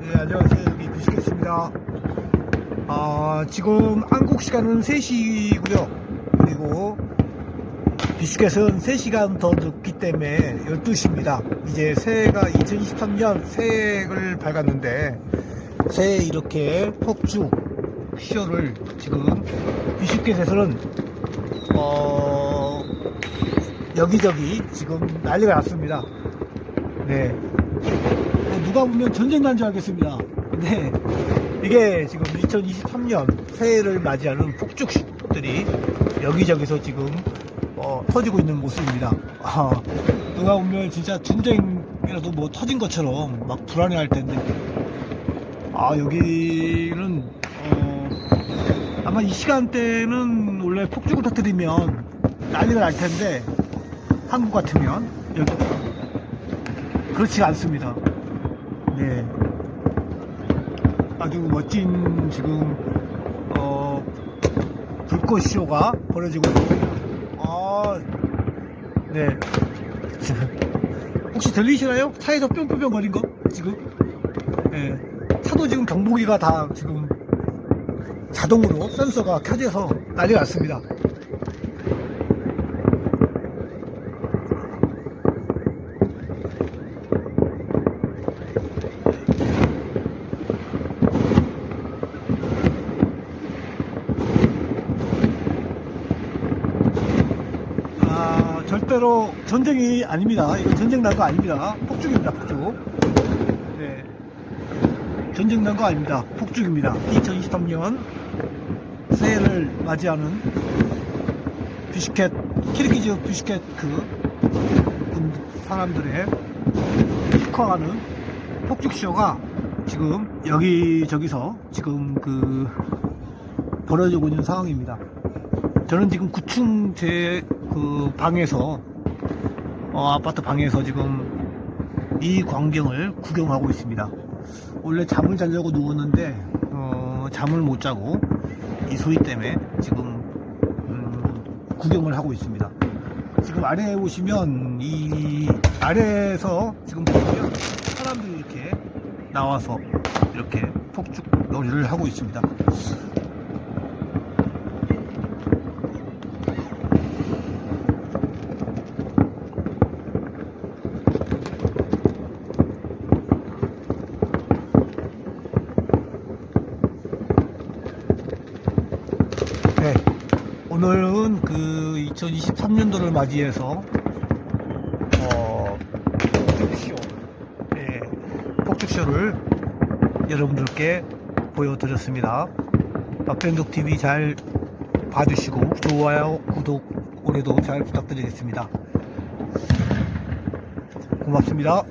네, 안녕하세요. 여기 비스켓입니다. 아, 지금 한국 시간은 3시고요. 그리고 비스켓은 3시간 더 늦기 때문에 12시입니다. 이제 새해가 2023년 새해를 밝았는데 새해 이렇게 폭죽 쇼를 지금 비스켓에서는 어, 여기저기 지금 난리가 났습니다. 네. 어, 누가 보면 전쟁 난 줄 알겠습니다. 네. 이게 지금 2023년 새해를 맞이하는 폭죽들이 여기저기서 지금 어, 터지고 있는 모습입니다. 아, 누가 보면 진짜 전쟁이라도 뭐 터진 것처럼 막 불안해 할 텐데. 아, 여기는, 어, 아마 이 시간대는 원래 폭죽을 터뜨리면 난리가 날 텐데, 한국 같으면, 여기, 그렇지 않습니다. 네. 아주 멋진 지금 어 불꽃 쇼가 벌어지고 있습니다. 아, 네. 혹시 들리시나요? 차에서 뿅뿅뿅 거린 거 지금? 네. 차도 지금 경보기가 다 지금 자동으로 센서가 켜져서 난리가 났습니다. 아, 절대로 전쟁이 아닙니다. 이건 전쟁 난 거 아닙니다. 폭죽입니다, 폭죽. 네. 전쟁 난 거 아닙니다. 폭죽입니다. 2023년 새해를 맞이하는 뷰시켓, 키르기즈 뷰시켓 그 분, 사람들의 축하하는 폭죽쇼가 지금 여기저기서 지금 그 벌어지고 있는 상황입니다. 저는 지금 9층 제 그 방에서 어, 아파트 방에서 지금 이 광경을 구경하고 있습니다. 원래 잠을 자려고 누웠는데 어, 잠을 못 자고 이 소리 때문에 지금 음, 구경을 하고 있습니다. 지금 아래에 보시면 이 아래에서 지금 보시면 사람들이 이렇게 나와서 이렇게 폭죽 놀이를 하고 있습니다. 네. 오늘은 그 2023년도를 맞이해서 어, 폭죽쇼, 네, 폭죽쇼를 여러분들께 보여드렸습니다. 박변덕 TV 잘 봐주시고 좋아요, 구독 올해도 잘 부탁드리겠습니다. 고맙습니다.